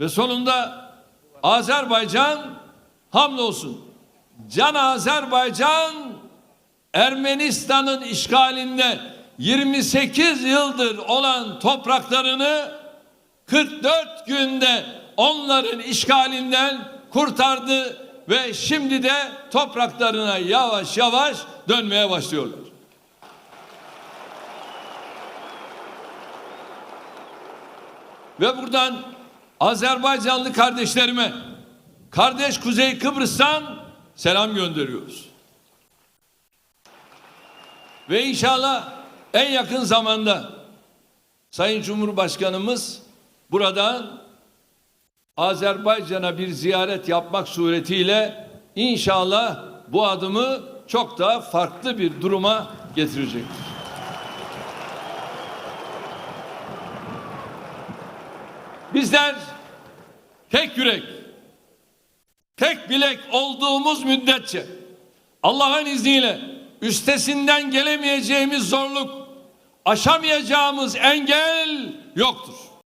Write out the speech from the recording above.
Ve sonunda Azerbaycan hamdolsun Can Azerbaycan Ermenistan'ın işgalinde 28 yıldır olan topraklarını 44 günde onların işgalinden kurtardı ve şimdi de topraklarına yavaş yavaş dönmeye başlıyorlar. Ve buradan Azerbaycanlı kardeşlerime, kardeş Kuzey Kıbrıs'tan selam gönderiyoruz. Ve inşallah en yakın zamanda Sayın Cumhurbaşkanımız buradan Azerbaycan'a bir ziyaret yapmak suretiyle inşallah bu adımı çok daha farklı bir duruma getirecektir. Bizler tek yürek, tek bilek olduğumuz müddetçe Allah'ın izniyle üstesinden gelemeyeceğimiz zorluk, aşamayacağımız engel yoktur.